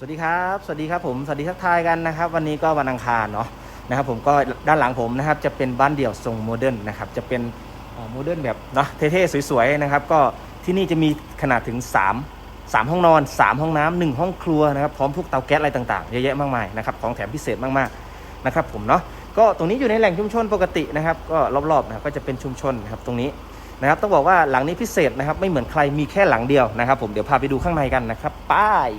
สวัสดีครับ สวัสดีครับผม สวัสดีทักทายกันนะครับ วันนี้ก็วันอังคารเนาะนะครับ ผมก็ด้านหลังผมนะครับจะเป็นบ้านเดี่ยวทรงโมเดิร์นนะครับ จะเป็นโมเดิร์นแบบเนาะเท่ๆสวยๆนะครับ ก็ที่นี่จะมีขนาดถึง 3 3 ห้องนอน 3 ห้องน้ำหนึ่งห้องครัวนะครับ พร้อมพวกเตาแก๊สอะไรต่างๆ เยอะแยะมากมายนะครับ ของแถมพิเศษมากๆนะครับ ผมเนาะ ก็ตรงนี้อยู่ในแหล่งชุมชนปกตินะครับ ก็รอบๆนะครับก็จะเป็นชุมชนนะครับตรงนี้นะครับ ต้องบอกว่าหลังนี้พิเศษนะครับ ไม่เหมือนใคร มีแค่หลังเดียวนะครับ ผม เดี๋ยวพาไปดูข้างในกันนะครับ ไป้าย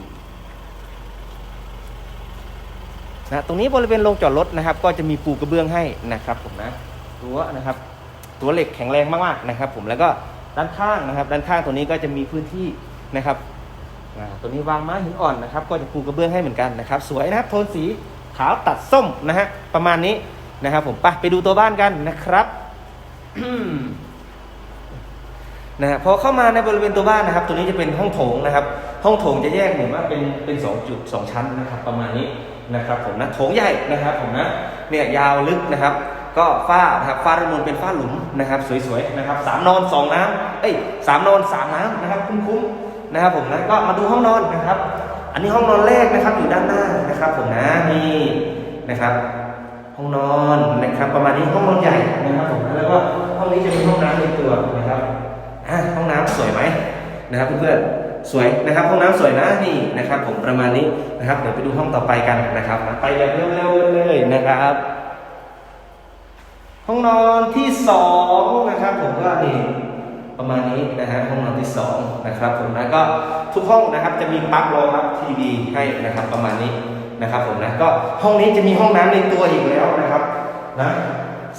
นะตรงนี้บริเวณโรงจอดรถนะครับ ก็จะมีปูกระเบื้องให้นะครับผมนะรั้วนะครับตัวเหล็กแข็งแรงมากๆนะครับ ผมแล้วก็ด้านข้างนะครับ ด้านข้างตัวนี้ก็จะมีพื้นที่นะครับตัวนี้วางไม้หินอ่อนนะครับ ก็จะปูกระเบื้องให้เหมือนกันนะครับ สวยนะครับโทนสีขาวตัดส้มนะฮะประมาณนี้นะครับ ผมไปไปดูตัวบ้านกันนะครับนะฮะพอเข้ามาในบริเวณตัวบ้านนะครับ ตัวนี้จะเป็นห้องโถงนะครับ ห้องโถงจะแยกเหมือนว่าเป็นเป็นสองจุดสองชั้นนะครับ ประมาณนี้ นะครับผมนะโถงใหญ่นะครับผมนะเนี่ยยาวลึกนะครับ ก็ฝ้านะครับฝ้าด้านบนเป็นฝ้าหลุมนะครับสวยๆนะครับสามนอนสองน้ำเอ้ยสามนอนสามน้ำนะครับคุ้มๆนะครับผมนะก็มาดูห้องนอนนะครับ อันนี้ห้องนอนแรกนะครับอยู่ด้านหน้านะครับผมนะนี่นะครับ ห้องนอนนะครับประมาณนี้ห้องนอนใหญ่นะครับผมแล้วก็ห้องนี้จะมีห้องน้ำในตัวนะครับอะห้องน้ำสวยไหมนะครับเพื่อนๆ สวยนะครับห้องน้ำสวยนะนี่นะครับ ผมประมาณนี้นะครับ เดี๋ยวไปดูห้องต่อไปกันนะครับ ไปแบบเร็วๆเลยนะครับ ห้องนอนที่สองนะครับ ผมก็นี่ประมาณนี้นะฮะห้องนอนที่สองนะครับผมนะก็ทุกห้องนะครับจะมีปลั๊กรองรับทีวีให้นะครับ ประมาณนี้นะครับ ผมนะก็ห้องนี้จะมีห้องน้ำในตัวอีกแล้วนะครับนะ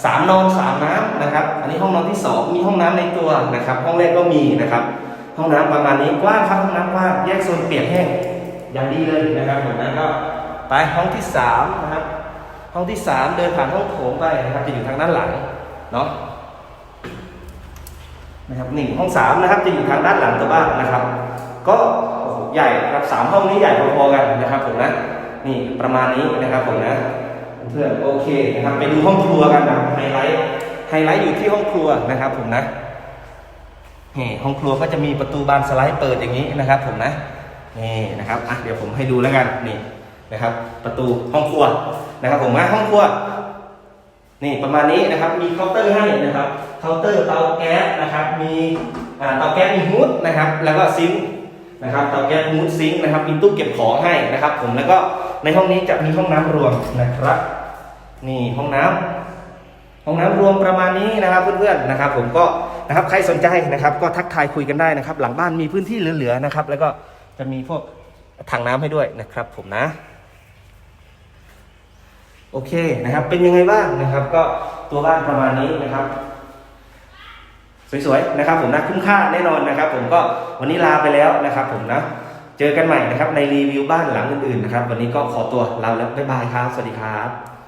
สามนอนสามน้ำนะครับ อันนี้ห้องนอนที่สองมีห้องน้ำในตัวนะครับ ห้องแรกก็มีนะครับ ห้องน้ำประมาณนี้กว้างครับห้องน้ำกว้างแยกโซนเปียกแห้งอย่างดีเลยนะครับผมนะก็ไปห้องที่สามนะครับห้องที่สามเดินผ่านห้องโถงไปนะครับจะอยู่ทางด้านหลังเนาะนะครับหนึ่งห้องสามนะครับจะอยู่ทางด้านหลังตัวบ้านนะครับ ก็โอ้ใหญ่ครับสามห้องนี้ใหญ่พอๆกันนะครับผมนะนี่ประมาณนี้นะครับผมนะเพื่อนโอเคนะครับไปดูห้องครัวกันนะไฮไลท์ไฮไลท์อยู่ที่ห้องครัวนะครับผมนะ นี่ห้องครัวก็จะมีประตูบานสไลด์เปิดอย่างนี้นะครับ ผมนะนี่นะครับอะเดี๋ยวผมให้ดูแล้วกันนี่นะครับ ประตูห้องครัวนะครับ ผมนะห้องครัว นี่ประมาณนี้นะครับ มีเคาน์เตอร์ให้นะครับเคาน์เตอร์เตาแก๊สนะครับ มีอ่าเตาแก๊สมีฮูดนะครับ แล้วก็ซิงค์นะครับเตาแก๊สฮูดซิงค์นะครับมีตู้เก็บของให้นะครับ ผมแล้วก็ในห้องนี้จะมีห้องน้ำรวมนะครับ นี่ห้องน้ำห้องน้ำรวมประมาณนี้นะครับ เพื่อนๆนะครับ ผมก็ นะครับใครสนใจนะครับก็ทักทายคุยกันได้นะครับ หลังบ้านมีพื้นที่เหลือๆนะครับ แล้วก็จะมีพวกถังน้ำให้ด้วยนะครับ ผมนะ โอเคนะครับ เป็นยังไงบ้างนะครับ ก็ตัวบ้านประมาณนี้นะครับสวยๆนะครับ ผมนะคุ้มค่าแน่นอนนะครับ ผมก็วันนี้ลาไปแล้วนะครับ ผมนะเจอกันใหม่นะครับ ในรีวิวบ้านหลังอื่นๆนะครับ วันนี้ก็ขอตัวลาแล้วบ๊ายบายครับสวัสดีครับ